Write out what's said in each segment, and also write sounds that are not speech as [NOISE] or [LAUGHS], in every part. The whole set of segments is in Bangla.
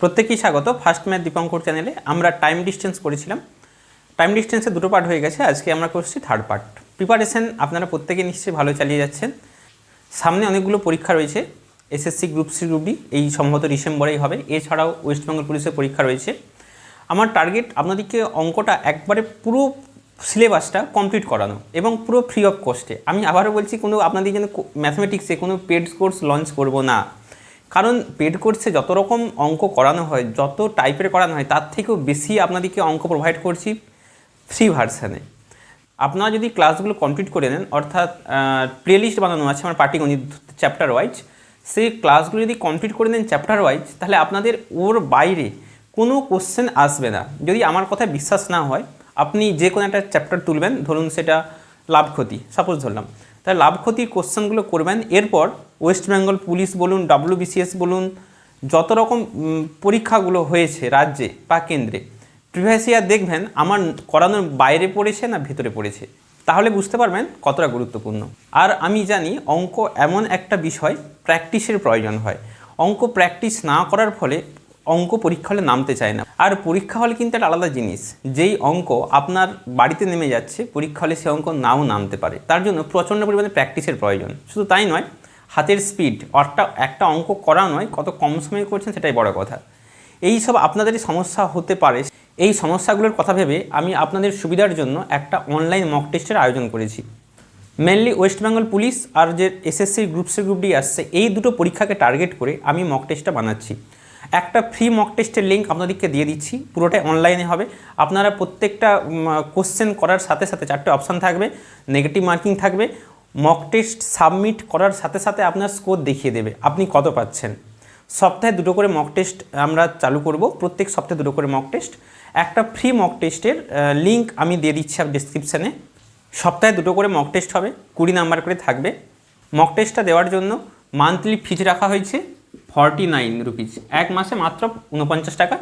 প্রত্যেকেই স্বাগত। ফার্স্ট ম্যাথ দীপঙ্কর চ্যানেলে আমরা টাইম ডিস্টেন্স করেছিলাম। টাইম ডিস্টেন্সে দুটো পার্ট হয়ে গেছে। আজকে আমরা করছি থার্ড পার্ট প্রিপারেশন আপনারা প্রত্যেকে নিশ্চয়ই ভালো চালিয়ে যাচ্ছেন। সামনে অনেকগুলো পরীক্ষা রয়েছে। SSC group C group D এই সম্ভবত ডিসেম্বরেই হবে। এছাড়াও ওয়েস্ট বেঙ্গল পুলিশের পরীক্ষা রয়েছে। আমার টার্গেট আপনাদেরকে অঙ্কটা একবারে পুরো সিলেবাসটা কমপ্লিট করানো এবং পুরো ফ্রি অফ কস্টে আমি আবারও বলছি কোনো আপনাদের জন্য ম্যাথমেটিক্সে কোনো পেড কোর্স লঞ্চ করব না। কারণ পেড কোর্সে যত রকম অঙ্ক করানো হয়, যত টাইপের করানো হয়, তার থেকেও বেশি আপনাদেরকে অঙ্ক প্রোভাইড করছি ফ্রি ভার্সানে আপনারা যদি ক্লাসগুলো কমপ্লিট করে নেন, অর্থাৎ প্লেলিস্ট বানানো আছে আমার পাটিগণিত চ্যাপ্টার ওয়াইজ সেই ক্লাসগুলো যদি কমপ্লিট করে নেন চ্যাপ্টার ওয়াইজ তাহলে আপনাদের ওর বাইরে কোনো কোশ্চেন আসবে না। যদি আমার কথায় বিশ্বাস না হয়, আপনি যে কোনো একটা চ্যাপ্টার তুলবেন, ধরুন সেটা লাভ ক্ষতি সাপোজ ধরলাম। তাহলে লাভ ক্ষতির কোশ্চেনগুলো করবেন, এরপর ওয়েস্ট বেঙ্গল পুলিশ বলুন ডাব্লিউবিসিএস বলুন, যত রকম পরীক্ষাগুলো হয়েছে রাজ্যে বা কেন্দ্রে প্রিভিয়াস ইয়ার দেখবেন আমার করানোর বাইরে পড়েছে না ভেতরে পড়েছে? তাহলে বুঝতে পারবেন কতটা গুরুত্বপূর্ণ। আর আমি জানি অঙ্ক এমন একটা বিষয়, প্র্যাকটিসের প্রয়োজন হয়। অঙ্ক প্র্যাকটিস না করার ফলে অঙ্ক পরীক্ষা হলে নামতে চায় না। আর পরীক্ষা হলে কিন্তু একটা আলাদা জিনিস, যেই অঙ্ক আপনার বাড়িতে নেমে যাচ্ছে, পরীক্ষা হলে সে অঙ্ক নাও নামতে পারে। তার জন্য প্রচণ্ড পরিমাণে প্র্যাকটিসের প্রয়োজন। শুধু তাই নয় হাতের স্পিড অর্থাৎ একটা অঙ্ক করা নয়, কত কম সময়ে করছেন সেটাই বড় কথা। এই সব আপনাদেরই সমস্যা হতে পারে। এই সমস্যাগুলোর কথা ভেবে আমি আপনাদের সুবিধার জন্য একটা অনলাইন মক টেস্টের আয়োজন করেছি। মেনলি ওয়েস্ট বেঙ্গল পুলিশ আর যে SSC group C group D আসছে, এই দুটো পরীক্ষাকে টার্গেট করে আমি মক টেস্টটা বানাচ্ছি। একটা ফ্রি মক টেস্টের লিঙ্ক আপনাদেরকে দিয়ে দিচ্ছি, পুরোটাই অনলাইনে হবে। আপনারা প্রত্যেকটা কোশ্চেন করার সাথে সাথে চারটে অপশান থাকবে নেগেটিভ মার্কিং থাকবে মক টেস্ট সাবমিট করার সাথে সাথে আপনার স্কোর দেখিয়ে দেবে। আপনি কত পাচ্ছেন? সপ্তাহে দুটো করে মক টেস্ট আমরা চালু করব, প্রত্যেক সপ্তাহে দুটো করে মক টেস্ট একটা ফ্রি মক টেস্টের লিঙ্ক আমি দিয়ে দিচ্ছি ডিসক্রিপশানে সপ্তাহে দুটো করে মক টেস্ট হবে, কুড়ি নাম্বার করে থাকবে। মক টেস্টটা দেওয়ার জন্য মান্থলি ফিজ রাখা হয়েছে ফর্টি নাইন রুপিজ এক মাসে মাত্র উনপঞ্চাশ টাকা।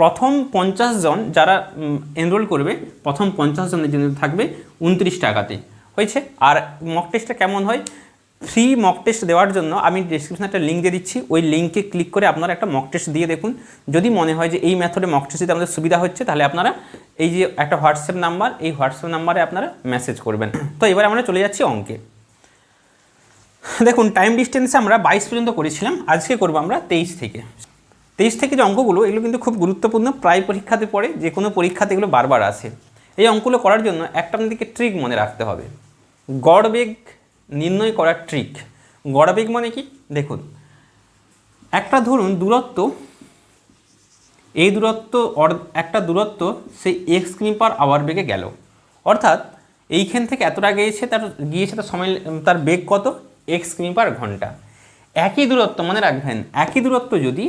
প্রথম পঞ্চাশ জন যারা এনরোল করবে, প্রথম পঞ্চাশ জনের জন্য থাকবে উনত্রিশ টাকাতে। হয়েছে। আর মক টেস্টটা কেমন হয়? ফ্রি মক টেস্ট দেওয়ার জন্য আমি ডিসক্রিপশনে একটা লিঙ্ক দিয়ে দিচ্ছি। ওই লিঙ্কে ক্লিক করে আপনারা একটা মক টেস্ট দিয়ে দেখুন। যদি মনে হয় যে এই মেথডে মক টেস্ট দিতে আমাদের সুবিধা হচ্ছে, তাহলে আপনারা এই যে একটা হোয়াটসঅ্যাপ নাম্বার এই হোয়াটসঅ্যাপ নাম্বারে আপনারা মেসেজ করবেন। তো এবার আমরা চলে যাচ্ছি অঙ্কে। দেখুন টাইম ডিস্টেন্সে আমরা বাইশ পর্যন্ত করেছিলাম। আজকে করব আমরা তেইশ থেকে। তেইশ থেকে যে অঙ্কগুলো, এগুলো কিন্তু খুব গুরুত্বপূর্ণ। প্রায় পরীক্ষাতে পড়ে যে কোনো পরীক্ষাতে এগুলো বারবার আসে। এই অঙ্কগুলো করার জন্য একটা আপনাদেরকে ট্রিক মনে রাখতে হবে। গড় বেগ নির্ণয় করার ট্রিক গড় বেগ মানে কি? দেখুন, একটা ধরুন দূরত্ব, এই দূরত্ব একটা দূরত্ব সেই এক্স কিমি পার আওয়ার বেগে গেল। অর্থাৎ এইখান থেকে এতটা গিয়েছে, তার গিয়েছে তার সময়, তার বেগ কত? এক্স কিমি পার ঘণ্টা। একই দূরত্ব মনে রাখবেন, একই দূরত্ব যদি,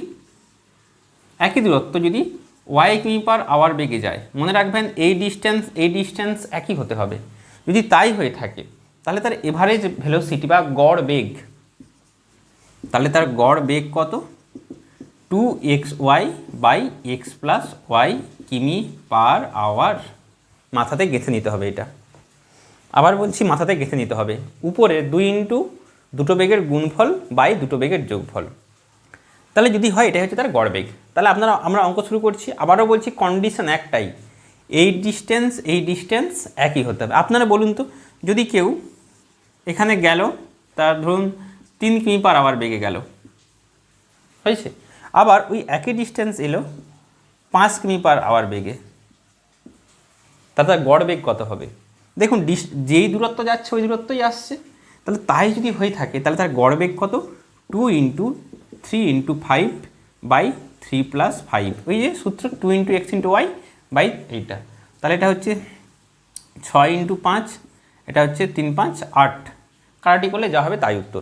একই দূরত্ব যদি ওয়াই কিমি পার আওয়ার বেগে যায়। মনে রাখবেন এই ডিস্টেন্স এই ডিস্টেন্স একই হতে হবে। যদি তাই হয়ে থাকে, তাহলে তার এভারেজ ভেলোসিটি বা গড় বেগ, তাহলে তার গড় বেগ কত? Two x y by x plus y কিমি পার আওয়ার মাথাতে গেঁথে নিতে হবে এটা। আবার বলছি মাথাতে গেঁথে নিতে হবে। উপরে দুই ইন্টু দুটো বেগের গুণফল বাই দুটো বেগের যোগফল। তাহলে যদি হয়, এটাই হচ্ছে তার গড় বেগ। তাহলে আপনারা, আমরা অঙ্ক শুরু করছি। আবারও বলছি কন্ডিশন একটাই। এই ডিস্টেন্স এই ডিস্টেন্স একই হতে হবে। আপনারা বলুন তো, যদি কেউ এখানে গেল, তার ধরুন তিন কিমি পার আওয়ার বেগে গেল, হয়েছে? আবার ওই একই ডিস্টেন্স এলো, পাঁচ কিমি পার আওয়ার বেগে তাহলে তার গড় বেগ কত হবে? দেখুন ডিস যেই দূরত্ব যাচ্ছে, ওই দূরত্বই আসছে। তাহলে তাই যদি হয়ে থাকে, তাহলে তার গড় বেগ কত? Two into three into five by three plus five ওই যে সূত্র two into x into y by এইটা। তাহলে এটা হচ্ছে ছয় ইন্টু পাঁচ, এটা হচ্ছে তিন পাঁচ, আট। কারাটি করলে যা হবে তাই উত্তর।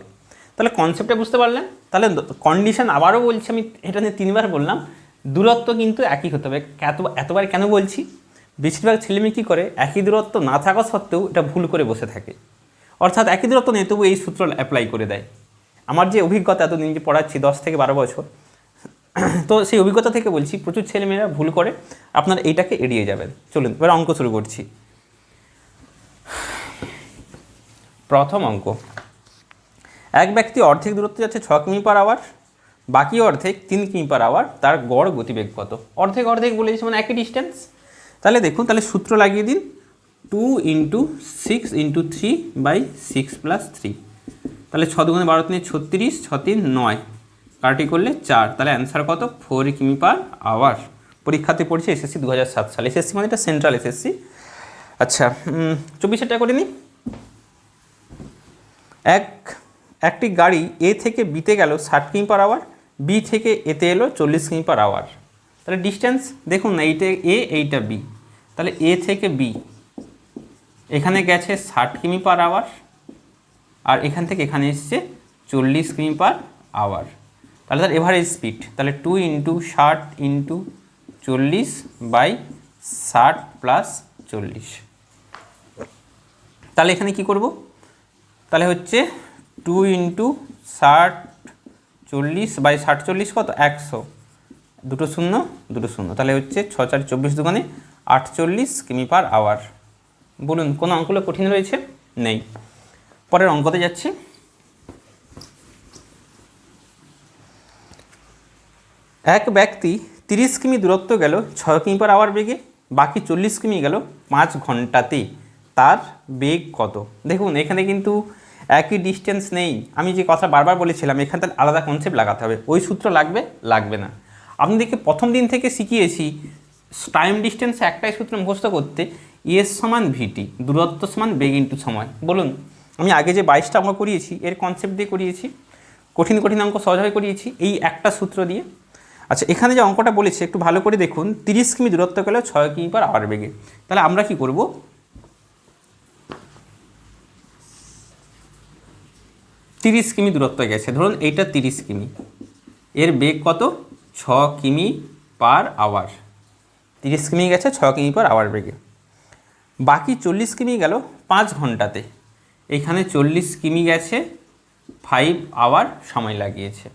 তাহলে কনসেপ্টে বুঝতে পারলেন? তাহলে কন্ডিশন আবারও বলছি, আমি এটা নিয়ে তিনবার বললাম। দূরত্ব কিন্তু একই হতে হবে। এত, এতবার কেন বলছি? বেশিরভাগ ছেলেমেয়ে কী করে? একই দূরত্ব না থাকা সত্ত্বেও এটা ভুল করে বসে থাকে। অর্থাৎ একই দূরত্ব নেই, তবু এই সূত্র অ্যাপ্লাই করে দেয়। আমার যে অভিজ্ঞতা এতদিন যে পড়াচ্ছি, দশ থেকে বারো বছর [CLEARS THROAT] তো সেই অভিজ্ঞতা থেকে বলছি, প্রচুর ছেলেমেয়েরা ভুল করে, আপনার এইটাকে এড়িয়ে যাবেন। চলুন, এবার অঙ্ক শুরু করছি। প্রথম অঙ্ক। এক ব্যক্তি অর্ধেক দূরত্ব যাচ্ছে ছ কিমি পার আওয়ার বাকি অর্ধেক তিন কিমি পার আওয়ার তার গড় গতিবেগ কত? অর্ধেক অর্ধেক বলে দিয়েছে মানে একই ডিস্টেন্স তাহলে দেখুন, তাহলে সূত্র লাগিয়ে দিন। Two into six into three by six plus three তাহলে ছ দুগুণে বারো তিনে ছত্রিশ, ছ তিন নয়। কাটি করলে চার, তাহলে অ্যান্সার কত? ফোর কিমি পার আওয়ার পরীক্ষাতে পড়ছে এসএসসি দু হাজার সাত সালে। এসএসসি মানে এটা সেন্ট্রাল এসএসসি আচ্ছা চব্বিশটা করে নিই এক, একটি গাড়ি এ থেকে বিতে গেল ষাট কিমি পার আওয়ার বি থেকে এতে এলো চল্লিশ কিমি পার আওয়ার তাহলে ডিস্টেন্স দেখুন না এইটা এ এইটা বি তাহলে এ থেকে বি এখানে গেছে ষাট কিমি পার আওয়ার আর এখান থেকে এখানে এসছে চল্লিশ কিমি পার আওয়ার তাহলে তার এভারেজ স্পিড তাহলে টু ইন্টু ষাট ইন্টু চল্লিশ বাই ষাট প্লাস চল্লিশ। তাহলে এখানে কি করব? তাহলে হচ্ছে টু ইন্টু ষাট চল্লিশ বাই ষাট চল্লিশ কত? একশো। দুটো শূন্য দুটো শূন্য। তাহলে হচ্ছে ছ, চার, চব্বিশ দোকানে আটচল্লিশ কিমি পার আওয়ার বলুন, কোন অঙ্কগুলো কঠিন রয়েছে? নেই। পরের অঙ্কতে যাচ্ছি। এক ব্যক্তি তিরিশ কিমি দূরত্ব গেল, ছয় কিমি পার আওয়ার বেগে, বাকি চল্লিশ কিমি গেল পাঁচ ঘন্টাতে তার বেগ কত? দেখুন, এখানে কিন্তু একই ডিস্টেন্স নেই। আমি যে কথা বারবার বলেছিলাম, এখানে তাহলে আলাদা কনসেপ্ট লাগাতে হবে। ওই সূত্র লাগবে লাগবে না। আপনাদেরকে প্রথম দিন থেকে শিখিয়েছি টাইম ডিস্টেন্স একটাই সূত্র মুখস্থ করতে এস সমান ভিটি দূরত্ব সমান বেগ ইন্টু সময়। বলুন, আমি আগে যে বাইশটা অঙ্ক করিয়েছি, এর কনসেপ্ট দিয়ে করিয়েছি, কঠিন কঠিন অঙ্ক সহজভাবে করিয়েছি, এই একটা সূত্র দিয়ে আচ্ছা এখানে যে অঙ্কটা বলেছে, একটু ভালো করে দেখুন। তিরিশ কিমি দূরত্ব গেলে ছয় কিমি পার আওয়ার বেগে। তাহলে আমরা কি করব? তিরিশ কিমি দূরত্ব গেছে। ধরুন এইটা তিরিশ কিমি। এর বেগ কত? ছ কিমি পার আওয়ার তিরিশ কিমি গেছে, ছ কিমি পার আওয়ার বেগে। বাকি চল্লিশ কিমি গেল পাঁচ ঘন্টাতে। এখানে চল্লিশ কিমি গেছে ফাইভ আওয়ার সময় লাগিয়েছে।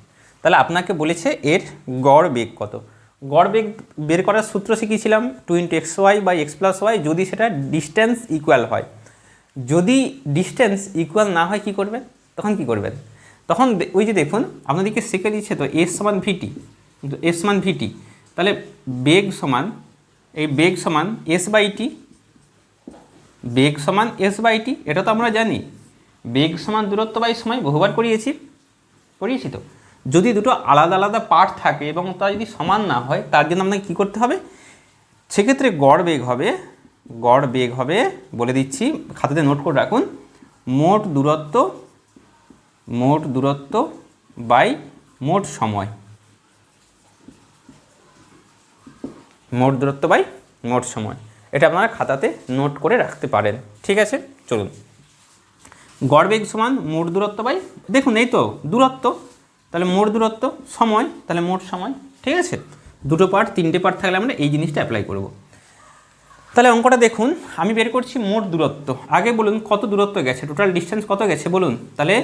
তাহলে আপনাকে বলেছে এর গড় বেগ কত? গড় বেগ বের করার সূত্র শিখিয়েছিলাম two into x y by x plus y, যদি সেটা ডিস্টেন্স ইকুয়াল হয়। যদি ডিস্টেন্স ইকুয়াল না হয়, কি করবেন? তখন কি করবেন? তখন ওই যে দেখুন, আপনাদেরকে শিখে দিচ্ছে তো, এস সমান ভিটি। কিন্তু এস সমান ভিটি, তাহলে বেগ সমান, এই বেগ সমান এস বাই টি, বেগ সমান এস বাই টি, এটা তো আমরা জানি। বেগ সমান দূরত্ব বাই সময় বহুবার করিয়েছি করিয়েছি তো। যদি দুটো আলাদা আলাদা পার্ট থাকে এবং তা যদি সমান না হয়, তার জন্য আপনাকে কী করতে হবে? সেক্ষেত্রে গড় বেগ হবে, গড় বেগ হবে, বলে দিচ্ছি, খাতাতে নোট করে রাখুন, মোট দূরত্ব মোট দূরত্ব বাই মোট সময়। মোট দূরত্ব বাই মোট সময়। এটা আপনারা খাতাতে নোট করে রাখতে পারেন। ঠিক আছে? চলুন। গড় বেগ সমান মোট দূরত্ব বাই, দেখুন এই তো, দূরত্ব। তাহলে মোট দূরত্ব সময়, তাহলে মোট সময়, ঠিক আছে? দুটো পার্ট তিনটে পার্ট থাকলে আমরা এই জিনিসটা অ্যাপ্লাই করব। তাহলে অঙ্কটা দেখুন, আমি বের করছি মোট দূরত্ব। আগে বলুন কত দূরত্ব গেছে টোটাল ডিস্টেন্স কত গেছে বলুন? তাহলে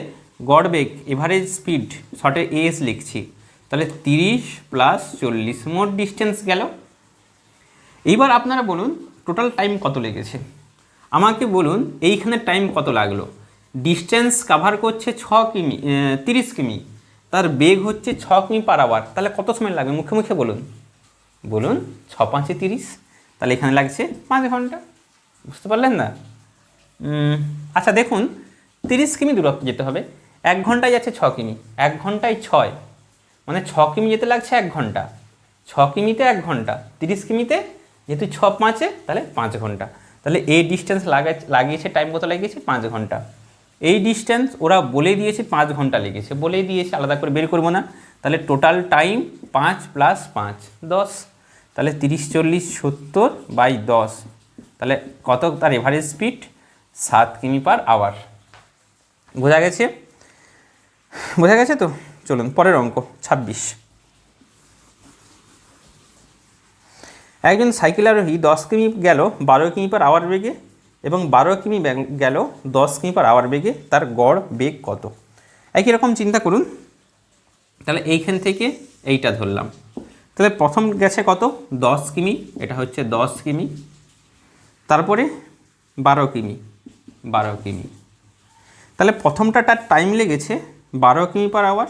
গড় বেগ এভারেজ স্পিড শর্টে এস লিখছি। তাহলে তিরিশ প্লাস চল্লিশ, মোট ডিস্টেন্স গেল। এইবার আপনারা বলুন টোটাল টাইম কত লেগেছে? আমাকে বলুন, এইখানে টাইম কত লাগল? ডিস্টেন্স কাভার করছে ছ কিমি তিরিশ কিমি। তার বেগ হচ্ছে ছ কিমি পার আওয়ার তাহলে কত সময় লাগবে? মুখে মুখে বলুন। বলুন ছ পাঁচে তিরিশ। তাহলে এখানে লাগছে পাঁচ ঘণ্টা। বুঝতে পারলেন না? আচ্ছা দেখুন, তিরিশ কিমি দূরত্ব যেতে হবে। এক ঘন্টায় যাচ্ছে ছ কিমি। এক ঘন্টায় ছয়। মানে ছ কিমি যেতে লাগছে এক ঘণ্টা। ছ কিমিতে এক ঘণ্টা। তিরিশ কিমিতে যেহেতু ছ পাঁচে, তাহলে পাঁচ ঘণ্টা। তাহলে এই ডিস্টেন্স লাগা লাগিয়েছে টাইম কত? লাগিয়েছে পাঁচ ঘণ্টা। এই ডিস্টেন্স ওরা বলে দিয়েছে পাঁচ ঘণ্টা লেগেছে। বলে দিয়েছে, আলাদা করে বের করব না। তাহলে টোটাল টাইম পাঁচ প্লাস পাঁচ, দশ। তাহলে তিরিশ, চল্লিশ, সত্তর বাই দশ। তাহলে কত? তার এভারেজ স্পিড সাত কিমি পার আওয়ার বোঝা গেছে? বোঝা গেছে তো? চলুন, পরের অঙ্ক, ছাব্বিশ। একজন সাইকেল আরোহী দশ কিমি গেল, বারো কিমি পার আওয়ার বেগে এবং বারো কিমি গেল, দশ কিমি পার আওয়ার বেগে তার গড় বেগ কত? একই রকম চিন্তা করুন। তাহলে এইখান থেকে এইটা ধরলাম। তাহলে প্রথম গেছে কত? দশ কিমি, এটা হচ্ছে দশ কিমি। তারপরে বারো কিমি বারো কিমি। তাহলে প্রথমটা তার টাইম লেগেছে বারো কিমি পার আওয়ার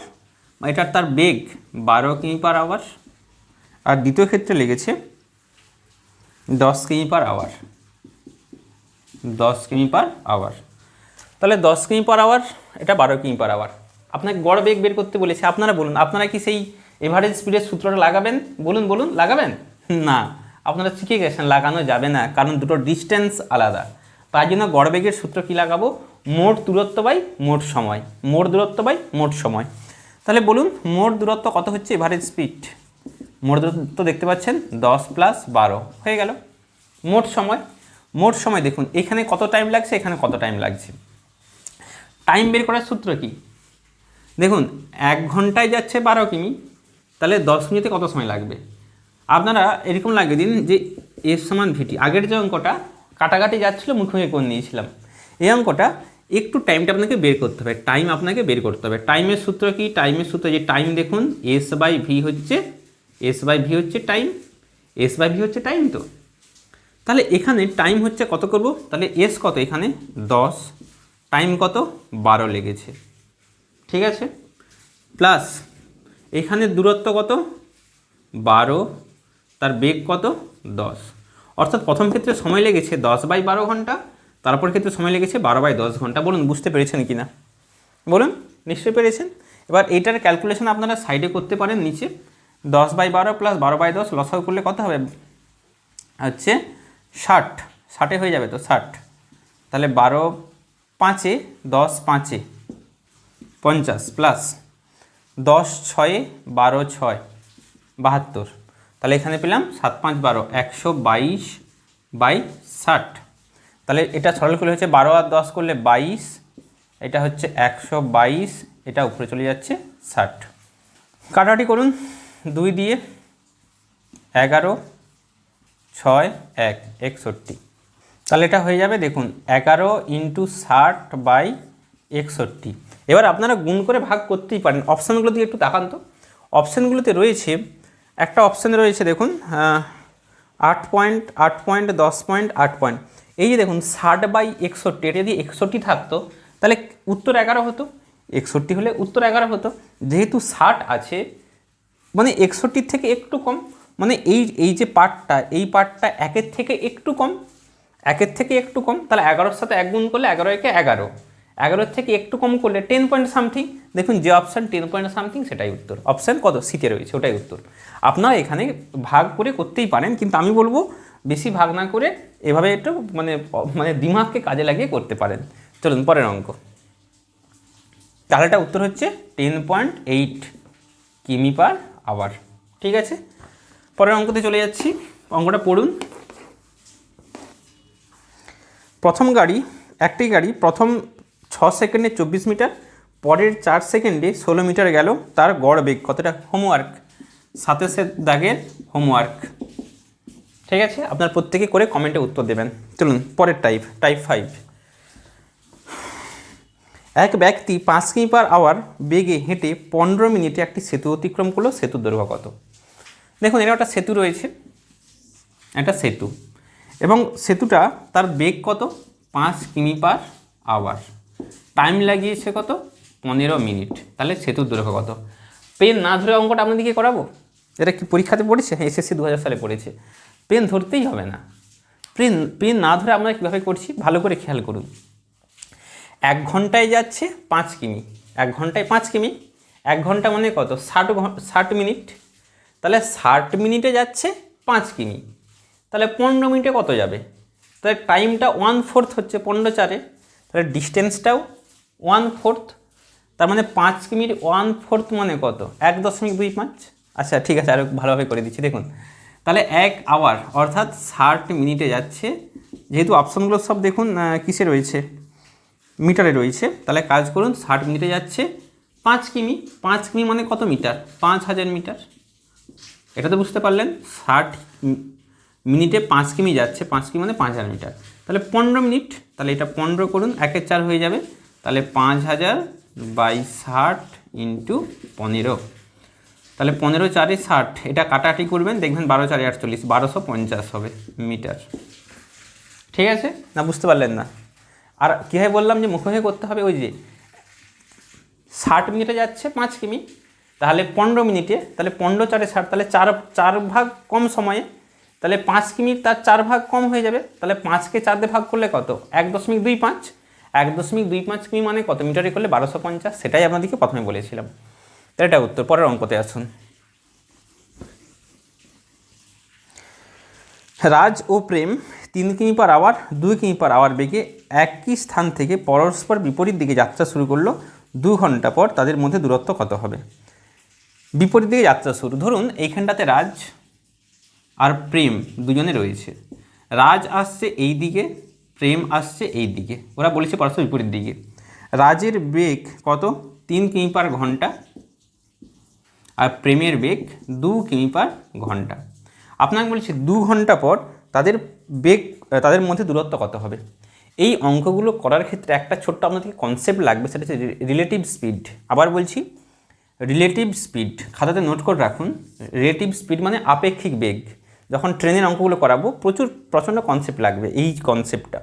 এটার তার বেগ বারো কিমি পার আওয়ার আর দ্বিতীয় ক্ষেত্রে লেগেছে দশ কিমি পার আওয়ার দশ কিমি পার আওয়ার। তাহলে দশ কিমি পার আওয়ার, এটা বারো কিমি পার আওয়ার। আপনাকে গড় বেগ বের করতে বলেছে, আপনারা বলুন, আপনারা কি সেই এভারেজ স্পিডের সূত্রটা লাগাবেন? বলুন বলুন, লাগাবেন? [LAUGHS] না, আপনারা শিখে গেছেন, লাগানো যাবে না, কারণ দুটো ডিস্টেন্স আলাদা। তাই জন্য গড় বেগের সূত্র কী লাগাবো? মোট দূরত্ব বাই মোট সময়। মোট দূরত্ব বাই মোট সময়। তাহলে বলুন, মোট দূরত্ব কত হচ্ছে এভারেজ স্পিড মোট দূরত্ব দেখতে পাচ্ছেন, দশ প্লাস বারো। হয়ে গেল। মোট সময়। মোট সময় দেখুন, এখানে কত টাইম লাগছে, এখানে কত টাইম লাগছে। টাইম বের করার সূত্র কি? দেখুন, এক ঘন্টায় যাচ্ছে বারো কিমি, তাহলে দশ মিনিটে কত সময় লাগবে? আপনারা এরকম লাগিয়ে দিন যে এর সমান ভিটি আগের যে অঙ্কটা, কাটাকাটি যাচ্ছিল মুখোমুখি করে নিয়েছিলাম। এই অঙ্কটা একটু টাইমটা আপনাকে বের করতে হবে টাইম আপনাকে বের করতে হবে। টাইমের সূত্র কি? টাইমের সূত্র যে টাইম দেখুন এস বাই ভি হচ্ছে এস বাই ভি হচ্ছে টাইম এস বাই ভি হচ্ছে টাইম তো। তাহলে এখানে টাইম হচ্ছে কত করব? তাহলে এস কত এখানে? দশ। টাইম কত? বারো লেগেছে। ঠিক আছে? প্লাস এখানে দূরত্ব কত? বারো। তার বেগ কত? দশ। অর্থাৎ প্রথম ক্ষেত্রে সময় লেগেছে দশ বাই বারো ঘণ্টা, তারপর ক্ষেত্রে সময় লেগেছে বারো বাই দশ ঘণ্টা। বলুন, বুঝতে পেরেছেন কি না? বলুন, নিশ্চয়ই পেরেছেন? এবার এইটার ক্যালকুলেশন আপনারা সাইডে করতে পারেন, নিচে। দশ বাই বারো প্লাস বারো বাই দশ লসাগু করলে কত হবে? হচ্ছে ষাট, ষাটে হয়ে যাবে তো, ষাট। তাহলে বারো পাঁচে, দশ পাঁচে, পঞ্চাশ প্লাস দশ ছয়ে বারো ছয়, বাহাত্তর। তাহলে এখানে পেলাম সাত পাঁচ বারো, একশো বাইশ বাই ষাট। তাহলে এটা সরল করলে হচ্ছে বারো আর দশ করলে বাইশ, এটা হচ্ছে একশো বাইশ, এটা উপরে চলে যাচ্ছে ষাট। কাটাটি করুন, দুই দিয়ে এগারো ছয়, এক, একষট্টি। তাহলে এটা হয়ে যাবে, দেখুন, এগারো ইন্টু ষাট বাই একষট্টি। এবার আপনারা গুণ করে ভাগ করতেই পারেন। অপশানগুলো দিয়ে একটু তাকান তো। অপশানগুলোতে রয়েছে, একটা অপশান রয়েছে, দেখুন আট পয়েন্ট আট পয়েন্ট, দশ পয়েন্ট, আট পয়েন্ট। এই যে দেখুন, ষাট বাই একষট্টি, এটা যদি একষট্টি থাকতো, তাহলে উত্তর এগারো হতো। একষট্টি হলে উত্তর এগারো হতো। যেহেতু ষাট আছে মানে একষট্টির থেকে একটু কম মানে এই এই যে পার্টটা এই পার্টটা একের থেকে একটু কম, একের থেকে একটু কম, তাহলে এগারোর সাথে এক গুণ করলে এগারো একে এগারো। এগারোর থেকে একটু কম করলে টেন পয়েন্ট সামথিং দেখুন যে অপশান টেন পয়েন্ট সামথিং সেটাই উত্তর। অপশান কত? সিটে রয়েছে, ওটাই উত্তর। আপনারা এখানে ভাগ করে করতেই পারেন, কিন্তু আমি বলব বেশি ভাগ না করে এভাবে একটু মানে মানে দিমাগকে কাজে লাগিয়ে করতে পারেন। চলুন, পরের অঙ্ক। তাহলেটা উত্তর হচ্ছে টেন পয়েন্ট এইট কিমি পার আওয়ার ঠিক আছে? পরের অঙ্কতে চলে যাচ্ছি। অঙ্কটা পড়ুন। প্রথম গাড়ি, একটি গাড়ি প্রথম ছ সেকেন্ডে চব্বিশ মিটার, পরের চার সেকেন্ডে ষোলো মিটার গেল, তার গড় বেগ কতটা? হোমওয়ার্ক। সাতাশের দাগের হোমওয়ার্ক। ঠিক আছে? আপনার প্রত্যেকে করে কমেন্টে উত্তর দেবেন। চলুন, পরের টাইপ টাইপ ফাইভ। এক ব্যক্তি পাঁচ কিমি পার আওয়ার বেগে হেঁটে পনেরো মিনিটে একটি সেতু অতিক্রম করল। সেতুর দৈর্ঘ্য কত? দেখুন এটা একটা সেতু রয়েছে, একটা সেতু। এবং সেতুটা তার বেগ কত? পাঁচ কিমি পার আওয়ার। টাইম লাগিয়েছে কত? পনেরো মিনিট। তাহলে সেতুর দৈর্ঘ্য কত? পেন না ধরে অঙ্কটা আপনাদেরকে করাবো? এটা কি পরীক্ষাতে পড়েছে? হ্যাঁ এসএসসি দু হাজার সালে পড়েছে। পেন ধরতেই হবে না। পেন পেন না ধরে আমরা কীভাবে করছি? ভালো করে খেয়াল করুন। এক ঘন্টায় যাচ্ছে পাঁচ কিমি। এক ঘন্টায় পাঁচ কিমি। এক ঘণ্টা মানে কত? ষাট ষাট মিনিট। তাহলে ষাট মিনিটে যাচ্ছে পাঁচ কিমি। তাহলে পনেরো মিনিটে কত যাবে? তাহলে টাইমটা ওয়ান ফোর্থ হচ্ছে পনেরো চারে। তাহলে ডিস্টেন্সটাও ওয়ান ফোর্থ। তার মানে পাঁচ কিমির ওয়ান ফোর্থ মানে কত? এক দশমিক দুই পাঁচ। আচ্ছা ঠিক আছে আরও ভালোভাবে করে দিচ্ছি। দেখুন, তাহলে এক আওয়ার, অর্থাৎ ষাট মিনিটে যাচ্ছে। যেহেতু অপশনগুলো সব দেখুন কিসে রয়েছে? মিটারে রয়েছে। তাহলে কাজ করুন, ষাট মিনিটে যাচ্ছে পাঁচ কিমি। পাঁচ কিমি মানে কত মিটার? পাঁচ হাজার মিটার। এটা তো বুঝতে পারলেন ষাট মিনিটে পাঁচ কিমি যাচ্ছে, পাঁচ কিমি মানে পাঁচ হাজার মিটার। তাহলে পনেরো মিনিট, তাহলে এটা পনেরো করুন, একের চার হয়ে যাবে। তাহলে পাঁচ হাজার বাই ষাট ইন্টু পনেরো। তাহলে পনেরো চারে ষাট, এটা কাটাকাটি করবেন, দেখবেন বারো চারে আটচল্লিশ, বারোশো পঞ্চাশ হবে মিটার। ঠিক আছে? না, বুঝতে পারলেন না। আর কীভাবে বললাম যে মুখোমুখি করতে হবে ওই যে ষাট মিনিটে যাচ্ছে পাঁচ কিমি তাহলে পনেরো মিনিটে, তাহলে পনেরো চারে ষাট তাহলে চার চার ভাগ কম সময়ে, তাহলে পাঁচ কিমি, তার চার ভাগ কম হয়ে যাবে, তাহলে পাঁচকে চার দিয়ে ভাগ করলে কত? এক দশমিক দুই পাঁচ। এক দশমিক দুই পাঁচ কিমি মানে কত মিটারে করলে? বারোশো পঞ্চাশ। সেটাই আপনাদেরকে প্রথমে বলেছিলাম। এটা উত্তর, পরের অঙ্কতে আসুন। রাজ ও প্রেম তিন কিমি পার আওয়ার, দুই কিমি পার আওয়ার বেগে একই স্থান থেকে পরস্পর বিপরীত দিকে যাত্রা শুরু করল। দু ঘণ্টা পর তাদের মধ্যে দূরত্ব কত হবে? বিপরীত দিকে যাত্রা শুরু। ধরুন, এইখানটাতে রাজ আর প্রেম দুজনে রয়েছে। রাজ আসছে এই দিকে, প্রেম আসছে এই দিকে। ওরা বলেছে পরস্পর বিপরীত দিকে। রাজের বেগ কত? তিন কিমি পার ঘণ্টা। আর প্রেমের বেগ দু কিমি পার ঘণ্টা। আপনাকে বলছি দু ঘণ্টা পর তাদের বেগ, তাদের মধ্যে দূরত্ব কত হবে? এই অঙ্কগুলো করার ক্ষেত্রে একটা ছোট্ট আপনাদের কনসেপ্ট লাগবে, সেটা হচ্ছে রিলেটিভ স্পিড। আবার বলছি রিলেটিভ স্পিড খাতাতে নোট করে রাখুন রিলেটিভ স্পিড মানে আপেক্ষিক বেগ। যখন ট্রেনের অঙ্কগুলো করাবো, প্রচুর প্রচণ্ড কনসেপ্ট লাগবে এই কনসেপ্টটা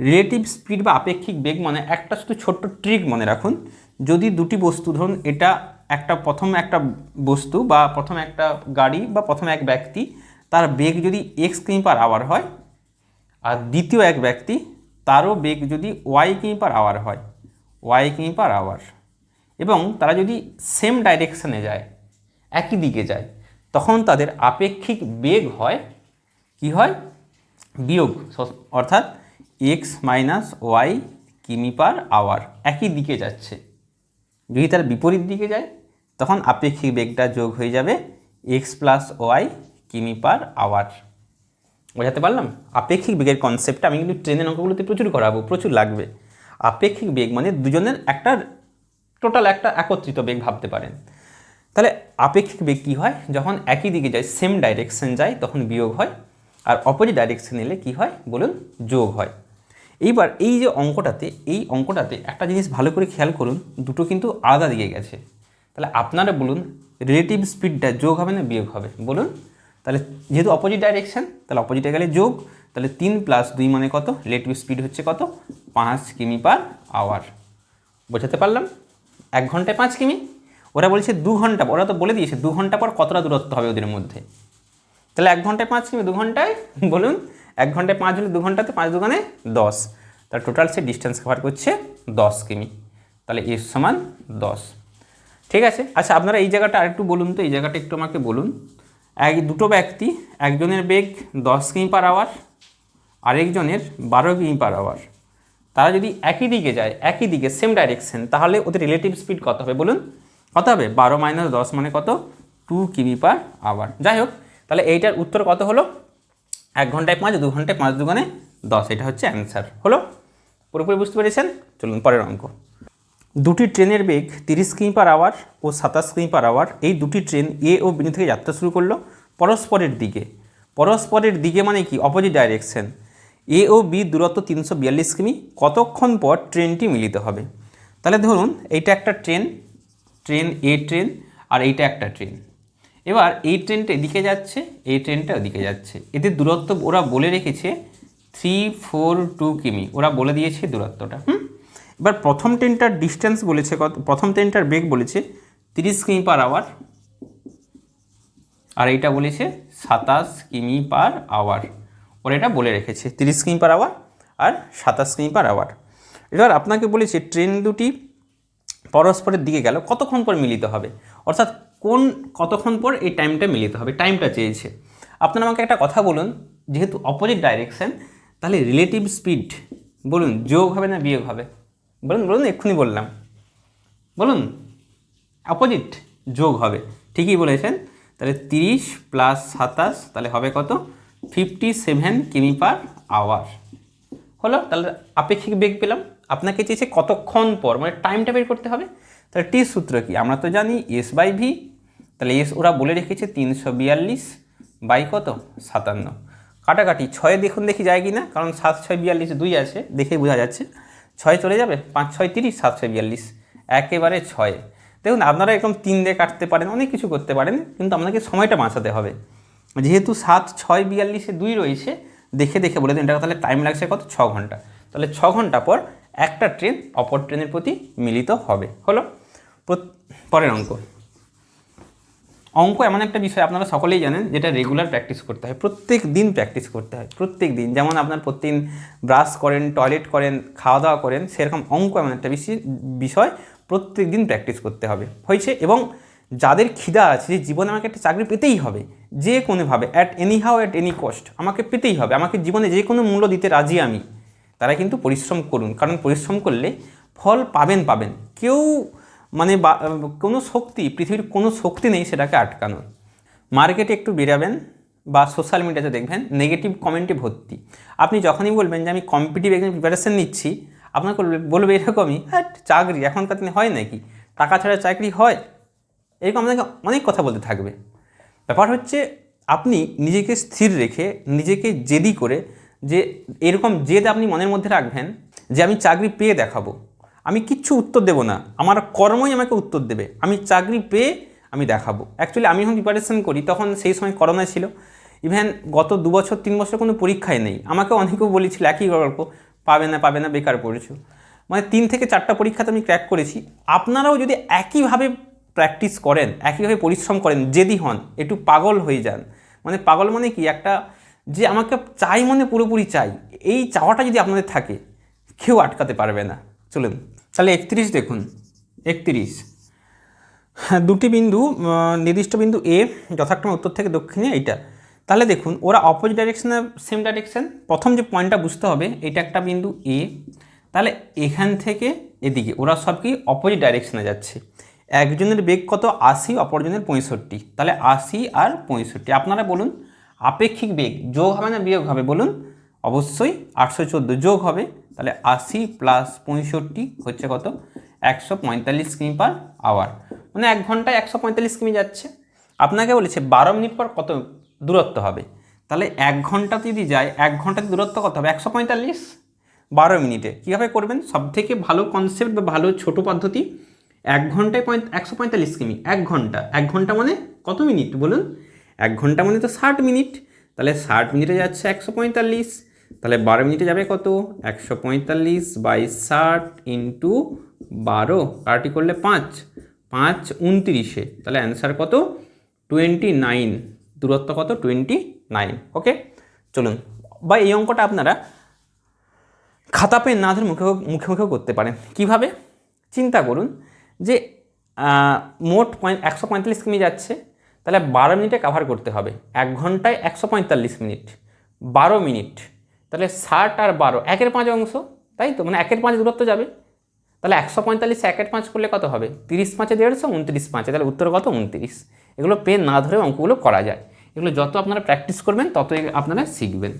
রিলেটিভ স্পিড বা আপেক্ষিক বেগ মানে একটা শুধু ছোট্ট ট্রিক মনে রাখুন। যদি দুটি বস্তু, ধরুন এটা একটা প্রথম একটা বস্তু বা প্রথম একটা গাড়ি বা প্রথম এক ব্যক্তি, তার বেগ যদি এক্স কিমি পার আওয়ার হয় আর দ্বিতীয় এক ব্যক্তি, তারও বেগ যদি ওয়াই কিমি পার আওয়ার হয় ওয়াই কিমি পার আওয়ার এবং তারা যদি সেম ডাইরেকশানে যায়, একই দিকে যায়, তখন তাদের আপেক্ষিক বেগ হয়, কি হয়? বিয়োগ অর্থাৎ এক্স মাইনাস ওয়াই কিমি পার আওয়ার একই দিকে যাচ্ছে। যদি তার বিপরীত দিকে যায়, তখন আপেক্ষিক বেগটা যোগ হয়ে যাবে এক্স প্লাস ওয়াই কিমি পার আওয়ার বোঝাতে পারলাম? আপেক্ষিক বেগের কনসেপ্টটা আমি কিন্তু ট্রেনের অঙ্কগুলোতে প্রচুর করাবো, প্রচুর লাগবে। আপেক্ষিক বেগ মানে দুজনের একটা টোটাল একটা একত্রিত বেগ ভাবতে পারেন। তাহলে আপেক্ষিক বেগ কী হয়? যখন একই দিকে যায় সেম ডাইরেকশন যায়, তখন বিয়োগ হয়। আর অপোজিট ডাইরেকশন এলে কী হয়? বলুন, যোগ হয়। এইবার এই যে অঙ্কটাতে, এই অঙ্কটাতে একটা জিনিস ভালো করে খেয়াল করুন, দুটো কিন্তু আলাদা দিকে গেছে। তাহলে আপনারা বলুন রিলেটিভ স্পিডটা যোগ হবে না বিয়োগ হবে? বলুন, তাহলে যেহেতু অপোজিট ডাইরেকশন তাহলে অপোজিটে গেলে যোগ, তাহলে তিন প্লাস দুই মানে কত? রিলেটিভ স্পিড হচ্ছে কত? পাঁচ কিমি পার আওয়ার বোঝাতে পারলাম? এক ঘন্টায় পাঁচ কিমি? ওরা বলছে দু ঘণ্টা, ওরা তো বলে দিয়েছে দু ঘণ্টা পর কতটা দূরত্ব হবে ওদের মধ্যে। তাহলে এক ঘন্টায় পাঁচ কিমি, দু ঘন্টায়? [LAUGHS] বলুন, এক ঘন্টায় পাঁচ হলে দু ঘন্টাতে পাঁচ দোকানে দশ। তার টোটাল সে ডিস্টেন্স কভার করছে দশ কিমি। তাহলে এর সমান দশ। ঠিক আছে? আচ্ছা আপনারা এই জায়গাটা আরেকটু বলুন তো, এই জায়গাটা একটু আমাকে বলুন। এক, দুটো ব্যক্তি, একজনের বেগ দশ কিমি পার আওয়ার আরেকজনের বারো কিমি পার আওয়ার তারা যদি একই দিকে যায়, একই দিকে সেম ডাইরেকশন তাহলে ওদের রিলেটিভ স্পিড কত হবে বলুন? কত হবে? বারো মাইনাস দশ মানে কত? টু কিমি পার আওয়ার যাই হোক, তাহলে এইটার উত্তর কত হলো? এক ঘন্টায় পাঁচ, দু ঘন্টায় পাঁচ, দুগুণে দশ, এটা হচ্ছে অ্যান্সার হলো। পুরোপুরি বুঝতে পেরেছেন? চলুন পরের অঙ্ক। দুটি ট্রেনের বেগ তিরিশ কিমি পার আওয়ার ও সাতাশ কিমি পার আওয়ার এই দুটি ট্রেন এ ও বি থেকে যাত্রা শুরু করল পরস্পরের দিকে। পরস্পরের দিকে মানে কি? অপোজিট ডাইরেকশন এ ও বি দূরত্ব তিনশো বিয়াল্লিশ কিমি, কতক্ষণ পর ট্রেনটি মিলিত হবে? তাহলে ধরুন, এইটা একটা ট্রেন ট্রেন এ ট্রেন, আর এইটা একটা ট্রেন। এবার এই ট্রেনটা এদিকে যাচ্ছে, এই ট্রেনটা ওদিকে যাচ্ছে। এদের দূরত্ব ওরা বলে রেখেছে থ্রি ফোর টু কিমি। ওরা বলে দিয়েছে দূরত্বটা, হুম? এবার প্রথম ট্রেনটার ডিস্টেন্স বলেছে কত, প্রথম ট্রেনটার বেগ বলেছে তিরিশ কিমি পার আওয়ার আর এইটা বলেছে সাতাশ কিমি পার আওয়ার ওরা এটা বলে রেখেছে, তিরিশ কিমি পার আওয়ার আর সাতাশ কিমি পার আওয়ার। এবার আপনাকে বলেছে, ট্রেন দুটি পরস্পরের দিকে গেল, কতক্ষণ পর মিলিত হবে? অর্থাৎ কোন, কতক্ষণ পর এই টাইমটা মিলিত হবে? টাইমটা চেয়েছে। আপনারা আমাকে একটা কথা বলুন, যেহেতু অপোজিট ডাইরেকশান তাহলে রিলেটিভ স্পিড বলুন, যোগ হবে না বিয়োগ হবে? বলুন বলুন, এক্ষুনি বললাম। বলুন অপোজিট যোগ হবে। ঠিকই বলেছেন। তাহলে তিরিশ প্লাস সাতাশ, তাহলে হবে কত? ফিফটি সেভেন কিমি পার আওয়ার হলো, তাহলে আপেক্ষিক বেগ পেলাম। আপনাকে চেয়েছে কতক্ষণ পর? মানে টাইমটা বের করতে হবে। তাহলে টি সূত্র কি? আমরা তো জানি এস বাই ভি তাহলে এস ওরা বলে রেখেছে তিনশো বিয়াল্লিশ বাই কত? সাতান্ন। কাটাকাটি। ছয় দেখুন দেখি যায় কি না কারণ সাত, ছয়, বিয়াল্লিশ দুই আছে দেখে বোঝা যাচ্ছে। ছয় চলে যাবে? পাঁচ, ছয়, তিরিশ, সাত, ছয়, বিয়াল্লিশ। একেবারে ছয়। দেখুন, আপনারা এরকম তিন দিয়ে কাটতে পারেন, অনেক কিছু করতে পারেন, কিন্তু আপনাকে সময়টা বাঁচাতে হবে। যেহেতু সাত, ছয়, বিয়াল্লিশে দুই রয়েছে, দেখে দেখে বলে দিন এটা তাহলে টাইম লাগছে কত? ছ ঘণ্টা। তাহলে ছ ঘণ্টা পর একটা ট্রেন অপর ট্রেনের প্রতি মিলিত হবে। হলো? পরের অঙ্ক। অঙ্ক এমন একটা বিষয়, আপনারা সকলেই জানেন, যেটা রেগুলার প্র্যাকটিস করতে হয়। প্রত্যেক দিন প্র্যাকটিস করতে হয়, প্রত্যেক দিন। যেমন আপনার প্রতিদিন ব্রাশ করেন টয়লেট করেন, খাওয়া দাওয়া করেন, সেরকম অঙ্ক এমন একটা বিষয় প্রত্যেক দিন প্র্যাকটিস করতে হবে। হয়েছে এবং যাদের খিদা আছে, যে জীবনে আমাকে একটা চাকরি পেতেই হবে, যে কোনোভাবে at any how at any cost আমাকে পেতেই হবে, আমাকে জীবনে যে কোনো মূল্য দিতে রাজি আমি, তারা কিন্তু পরিশ্রম করুন, কারণ পরিশ্রম করলে ফল পাবেন পাবেন। কেউ মানে কোনো শক্তি, পৃথিবীর কোনো শক্তি নেই সেটাকে আটকানোর। মার্কেটে একটু বেরাবেন বা সোশ্যাল মিডিয়াতে দেখবেন নেগেটিভ কমেন্টে ভর্তি। আপনি যখনই বলবেন যে আমি কম্পিটিভ এক্সাম প্রিপারেশন নিচ্ছি, আপনাকে বলবে- বলবে এরকমই হ্যাঁ চাকরি, এখনকার দিনে হয় নাকি? টাকা ছাড়া চাকরি হয়? এরকম আপনাকে অনেক কথা বলতে থাকবে। ব্যাপার হচ্ছে আপনি নিজেকে স্থির রেখে, নিজেকে জেদি করে যে এরকম জেদ আপনি মনের মধ্যে রাখবেন যে আমি চাকরি পেয়ে দেখাবো। আমি কিচ্ছু উত্তর দেবো না। আমার কর্মই আমাকে উত্তর দেবে। আমি চাকরি পেয়ে আমি দেখাবো। অ্যাকচুয়ালি আমি যখন প্রিপারেশন করি, তখন সেই সময় করোনা ছিল। ইভেন গত দু বছর, তিন বছর কোনো পরীক্ষাই নেই। আমাকে অনেকেও বলেছিল, একই গল্প, পাবে না পাবে না, বেকার পড়েছো। মানে তিন থেকে চারটা পরীক্ষাতে আমি ক্র্যাক করেছি। আপনারাও যদি একইভাবে প্র্যাকটিস করেন, একইভাবে পরিশ্রম করেন জেদি হন, একটু পাগল হয়ে যান। মানে পাগল মানে কি? একটা যে আমাকে চাই মানে পুরোপুরি চাই। এই চাওয়াটা যদি আপনাদের থাকে, কেউ আটকাতে পারবে না। চলুন, তাহলে একত্রিশ দেখুন, একত্রিশ। হ্যাঁ দুটি বিন্দু নির্দিষ্ট বিন্দু এ যথাক্রমে উত্তর থেকে দক্ষিণে এইটা। তাহলে দেখুন, ওরা অপোজিট ডাইরেকশনে সেম ডাইরেকশন প্রথম যে পয়েন্টটা বুঝতে হবে, এটা একটা বিন্দু এ তাহলে এখান থেকে এদিকে, ওরা সব কি অপোজিট ডাইরেকশনে যাচ্ছে। একজনের বেগ কত? আশি, অপরজনের পঁয়ষট্টি। তাহলে আশি আর পঁয়ষট্টি। আপনারা বলুন, আপেক্ষিক বেগ যোগ হবে না বিয়োগ হবে? বলুন, অবশ্যই আটশো চোদ্দ যোগ হবে। তাহলে আশি প্লাস পঁয়ষট্টি হচ্ছে কত? একশো পঁয়তাল্লিশ কিমি পার আওয়ার মানে এক ঘন্টায় একশো পঁয়তাল্লিশ কিমি যাচ্ছে। আপনাকে বলেছে, বারো মিনিট পর কত দূরত্ব হবে? তাহলে এক ঘণ্টা যদি যায়, এক ঘন্টাতে দূরত্ব কত হবে? একশো পঁয়তাল্লিশ? বারো মিনিটে। কীভাবে করবেন? সব থেকে ভালো কনসেপ্ট বা ভালো ছোট পদ্ধতি এক ঘন্টায় পঁয়- একশো পঁয়তাল্লিশ কিমি, এক ঘণ্টা। এক ঘণ্টা মানে কত মিনিট বলুন? এক ঘণ্টা মানে তো ষাট মিনিট। তাহলে ষাট মিনিটে যাচ্ছে একশো পঁয়তাল্লিশ। তাহলে বারো মিনিটে যাবে কত? একশো পঁয়তাল্লিশ বাই ষাট ইন্টু বারো কাটি করলে পাঁচ। পাঁচ উনত্রিশে। তাহলে অ্যান্সার কত? Twenty nine. দূরত্ব কত? Twenty nine. ওকে? চলুন। বা এই অঙ্কটা আপনারা খাতা পেন না ধরে মুখে মুখে মুখেও করতে পারেন। কীভাবে? চিন্তা করুন। যে মোট একশো পঁয়তাল্লিশ কিমি যাচ্ছে, তাহলে বারো মিনিটে কাভার করতে হবে। এক ঘন্টায় একশো পঁয়তাল্লিশ মিনিট। বারো মিনিট। তাহলে ষাট আর বারো, একের পাঁচ অংশ, তাই তো? মানে একের পাঁচ দূরত্ব যাবে। তাহলে একশো পঁয়তাল্লিশ একের পাঁচ করলে কত হবে? তিরিশ পাঁচে দেড়শো, উনত্রিশ পাঁচে। তাহলে উত্তর কত? উনত্রিশ। এগুলো পেন না ধরে অঙ্কগুলো করা যায়। এগুলো যত আপনারা প্র্যাকটিস করবেন তত আপনারা শিখবেন।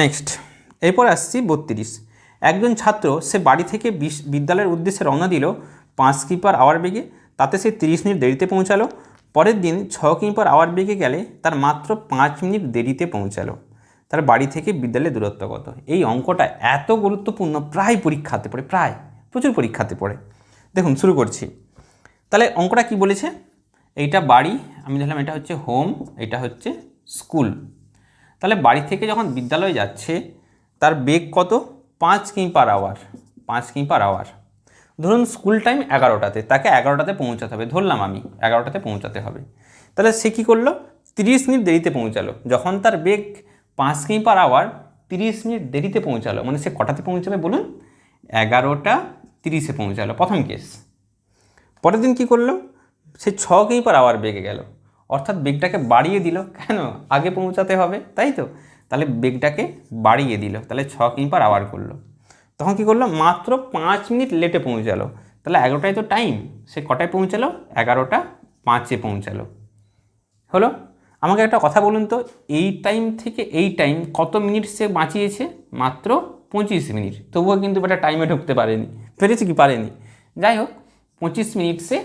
নেক্সট এরপর আসছি বত্রিশ। একজন ছাত্র সে বাড়ি থেকে বিদ্যালয়ের উদ্দেশ্যে রওনা দিল, পাঁচ কিপার আওয়ার বেগে। তাতে সে তিরিশ মিনিট দেরিতে পৌঁছালো। পরের দিন ছ কিপার আওয়ার বেগে গেলে তার মাত্র পাঁচ মিনিট দেরিতে পৌঁছালো। তার বাড়ি থেকে বিদ্যালয়ের দূরত্ব কত? এই অঙ্কটা এত গুরুত্বপূর্ণ, প্রায় পরীক্ষাতে পড়ে, প্রায়, প্রচুর পরীক্ষাতে পড়ে। দেখুন, শুরু করছি। তাহলে অঙ্কটা কি বলেছে? এইটা বাড়ি, আমি ধরলাম এটা হচ্ছে হোম এটা হচ্ছে স্কুল তাহলে বাড়ি থেকে যখন বিদ্যালয়ে যাচ্ছে, তার বেগ কত? পাঁচ কিমি পার আওয়ার, পাঁচ কিমি পার আওয়ার। ধরুন স্কুল টাইম এগারোটাতে, তাকে এগারোটাতে পৌঁছাতে হবে, ধরলাম আমি, এগারোটাতে পৌঁছাতে হবে। তাহলে সে কী করল? তিরিশ মিনিট দেরিতে পৌঁছালো। যখন তার বেগ পাঁচ কিমি পার আওয়ার, তিরিশ মিনিট দেরিতে পৌঁছালো মানে সে কটাতে পৌঁছাবে বলুন? এগারোটা তিরিশে পৌঁছালো, প্রথম কেস পরের দিন কী করল? সে ছ কিমি পার আওয়ার বেগে গেল। অর্থাৎ বেগটাকে বাড়িয়ে দিল। কেন? আগে পৌঁছাতে হবে, তাই তো? তাহলে বেগটাকে বাড়িয়ে দিল, তাহলে ছ কিমি পার আওয়ার করল। তখন কী করল? মাত্র পাঁচ মিনিট লেটে পৌঁছালো। তাহলে এগারোটায় তো টাইম সে কটায় পৌঁছালো? এগারোটা পাঁচে পৌঁছালো। হলো? আমাকে একটা কথা বলুন তো, এই টাইম থেকে এই টাইম কত মিনিট সে বাঁচিয়েছে? মাত্র পঁচিশ মিনিট। তবুও কিন্তু এটা টাইমে ঢুকতে পারেনি, পেরেছে কি পারেনি? যাই হোক, পঁচিশ মিনিট সে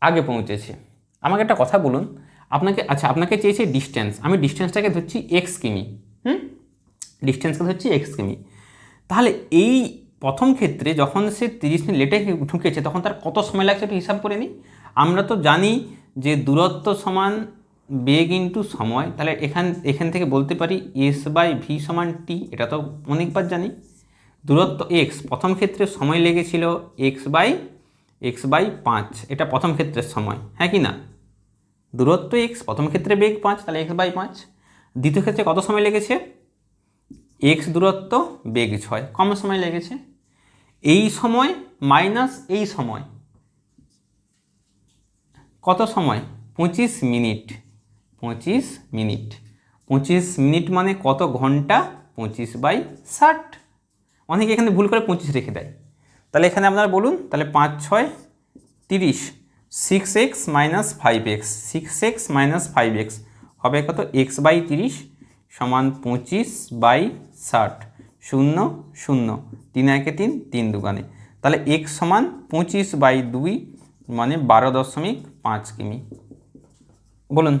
আগে পৌঁছেছে। আমাকে একটা কথা বলুন আপনাকে আচ্ছা আপনাকে চেয়েছে ডিস্টেন্স আমি ডিস্টেন্সটাকে ধরছি এক্স কিমি। হুম? ডিস্টেন্সকে ধরছি এক্স কিমি। তাহলে এই প্রথম ক্ষেত্রে যখন সে তিরিশ মিনিট লেটে ঢুকেছে, তখন তার কত সময় লাগছে একটু হিসাব করে নিই আমরা তো জানি যে দূরত্ব সমান বেগ ইন্টু সময়। তাহলে এখান এখান থেকে বলতে পারি এস বাই ভি সমান টি এটা তো অনেকবার জানি। দূরত্ব এক্স প্রথম ক্ষেত্রে সময় লেগেছিল এক্স বাই এক্স বাই পাঁচ। এটা প্রথম ক্ষেত্রের সময় হ্যাঁ কি না? দূরত্ব এক্স প্রথম ক্ষেত্রে বেগ পাঁচ, তাহলে এক্স বাই পাঁচ। দ্বিতীয় ক্ষেত্রে কত সময় লেগেছে? এক্স দূরত্ব বেগ ছয়, কম সময় লেগেছে। এই সময় মাইনাস এই সময়। কত সময়? পঁচিশ মিনিট। পঁচিশ মিনিট। পঁচিশ মিনিট মানে কত ঘণ্টা? পঁচিশ বাই ষাট। অনেকে এখানে ভুল করে পঁচিশ রেখে দেয়। তাহলে এখানে আপনারা বলুন, তাহলে পাঁচ, ছয়, তিরিশ। Six x minus five x six x minus five x হবে কত? এক্স বাই তিরিশ সমান পঁচিশ বাই ষাট। শূন্য শূন্য। তিন একে তিন তিন দুগানে তাহলে এক্স সমান পঁচিশ বাই দুই মানে বারো দশমিক পাঁচ কিমি। বলুন,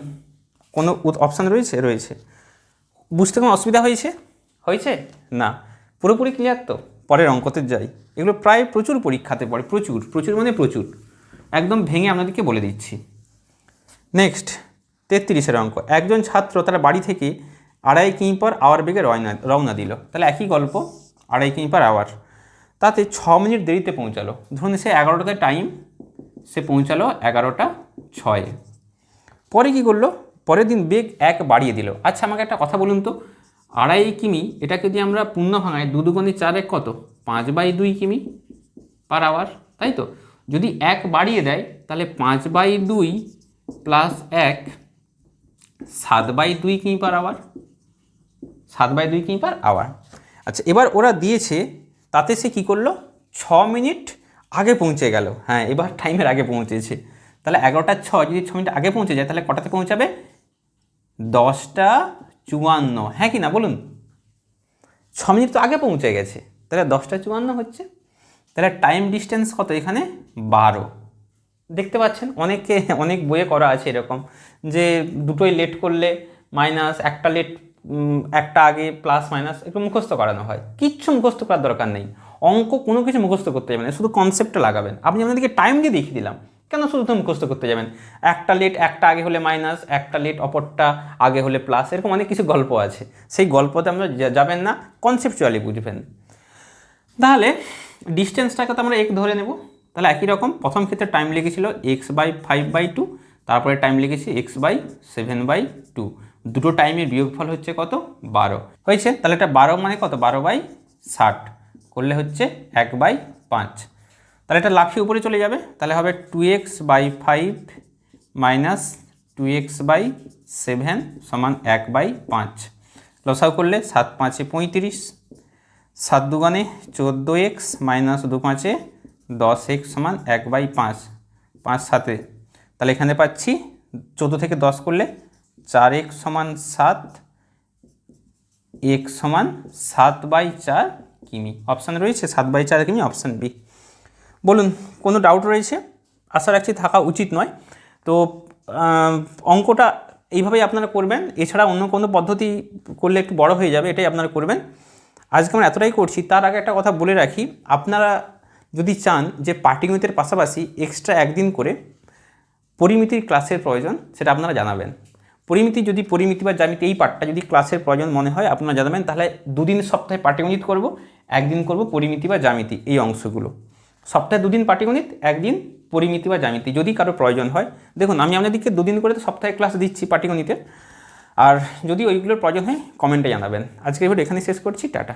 কোনো অপশান রয়েছে? রয়েছে। বুঝতে কোনো অসুবিধা হয়েছে? হয়েছে? না। পুরোপুরি ক্লিয়ার তো? পরের অঙ্কতে যাই। এগুলো প্রায় প্রচুর পরীক্ষাতে পড়ে। প্রচুর প্রচুর মানে প্রচুর। একদম ভেঙে আপনাদেরকে বলে দিচ্ছি। নেক্সট তেত্রিশের অঙ্ক। একজন ছাত্র তার বাড়ি থেকে আড়াই কিমি পর আওয়ার বেগে রওনা রওনা দিল। তাহলে একই গল্প, আড়াই কিমি পর আওয়ার তাতে ছ মিনিট দেরিতে পৌঁছালো। ধরুন সে এগারোটাতে টাইম সে পৌঁছালো এগারোটা ছয়ে। পরে কি করল? পরের দিন বেগ এক বাড়িয়ে দিল। আচ্ছা আমাকে একটা কথা বলুন তো। আড়াই কিমি, এটাকে যদি আমরা পূর্ণ ভাঙাই দু দুগুণে চার এক কত? পাঁচ বাই দুই কিমি পার আওয়ার তাই তো? যদি এক বাড়িয়ে দেয়, তাহলে পাঁচ বাই দুই প্লাস এক, সাত বাই দুই কিমি পার আওয়ার সাত বাই দুই কিমি পার আওয়ার আচ্ছা এবার ওরা দিয়েছে, তাতে সে কী করল? ছ মিনিট আগে পৌঁছে গেল। হ্যাঁ এবার টাইমের আগে পৌঁছেছে। তাহলে এগারোটা ছ, যদি ছ মিনিট আগে পৌঁছে যায়, তাহলে কটাতে পৌঁছাবে? দশটা চুয়ান্ন। হ্যাঁ কি না, বলুন? ছ মিনিট তো আগে পৌঁছে গেছে। তাহলে দশটা চুয়ান্ন হচ্ছে। তাহলে টাইম ডিস্টেন্স কত? এখানে বারো। দেখতে পাচ্ছেন, অনেকে, অনেক বইয়ে করা আছে এরকম যে দুটোই লেট করলে মাইনাস একটা লেট একটা আগে প্লাস মাইনাস একটু মুখস্থ করানো হয়। কিচ্ছু মুখস্থ করার দরকার নেই। অঙ্ক কোনো কিছু মুখস্থ করতে যাবেন শুধু কনসেপ্টটা লাগাবেন। আপনি আপনাদেরকে টাইম দিয়ে দেখিয়ে দিলাম, কেন শুধু তো মুখস্থ করতে যাবেন? একটা লেট একটা আগে হলে মাইনাস একটা লেট অপরটা আগে হলে প্লাস এরকম অনেক কিছু গল্প আছে। সেই গল্পতে আমরা যাবেন না কনসেপচুয়ালি বুঝবেন। তাহলে ডিস্টেন্সটাকে তো আমরা এক ধরে নেব। তাহলে একই রকম, প্রথম ক্ষেত্রে টাইম লেগেছিল x by five by two তারপরে টাইম লেগেছে x by seven by two দুটো টাইমের বিয়োগফল হচ্ছে কত? বারো। হয়েছে? তাহলে এটা বারো মানে কত? বারো বাই ষাট। করলে হচ্ছে এক বাই পাঁচ। তাহলে এটা লাফিয়ে উপরে চলে যাবে। তাহলে হবে two x by five minus two x by seven সমান এক বাই পাঁচ। লসাও করলে সাত পাঁচে পঁয়ত্রিশ। সাত দুগানে চোদ্দ এক্স মাইনাস দু পাঁচে দশ এক্স সমান এক বাই পাঁচ পাঁচ সাতে। তাহলে এখানে পাচ্ছি চোদ্দ থেকে দশ করলে চার এক্স সমান সাত, এক্স সমান সাত বাই চার কিমি। অপশান রয়েছে সাত বাই চার কিমি, অপশান বি। বলুন, কোনো ডাউট রয়েছে? আশা রাখছি থাকা উচিত নয়। তো অঙ্কটা এইভাবেই আপনারা করবেন। এছাড়া অন্য কোনো পদ্ধতি করলে একটু বড় হয়ে যাবে, এটাই আপনারা করবেন। আজকে আমরা এতটাই করছি, তার আগে একটা কথা বলে রাখি। আপনারা যদি চান যে পাটিগণিতের পাশাপাশি এক্সট্রা একদিন করে পরিমিতির ক্লাসের প্রয়োজন, সেটা আপনারা জানাবেন। পরিমিতি যদি, পরিমিতি বা জ্যামিতি এই পার্টটা যদি ক্লাসের প্রয়োজন মনে হয়, আপনারা জানাবেন, তাহলে দুদিন সপ্তাহে পাটিগণিত করব, একদিন করব পরিমিতি বা জ্যামিতি এই অংশগুলো। সপ্তাহে দুদিন পাটিগণিত একদিন পরিমিতি বা জ্যামিতি যদি কারও প্রয়োজন হয়। দেখুন, আমি আপনাদেরকে দুদিন করে তো সপ্তাহে ক্লাস দিচ্ছি পাটিগণিতের আর যদি ওইগুলোর প্রয়োজন হয় কমেন্টে জানাবেন। আজকে ভিডিও এখানে শেষ করছি টাটা।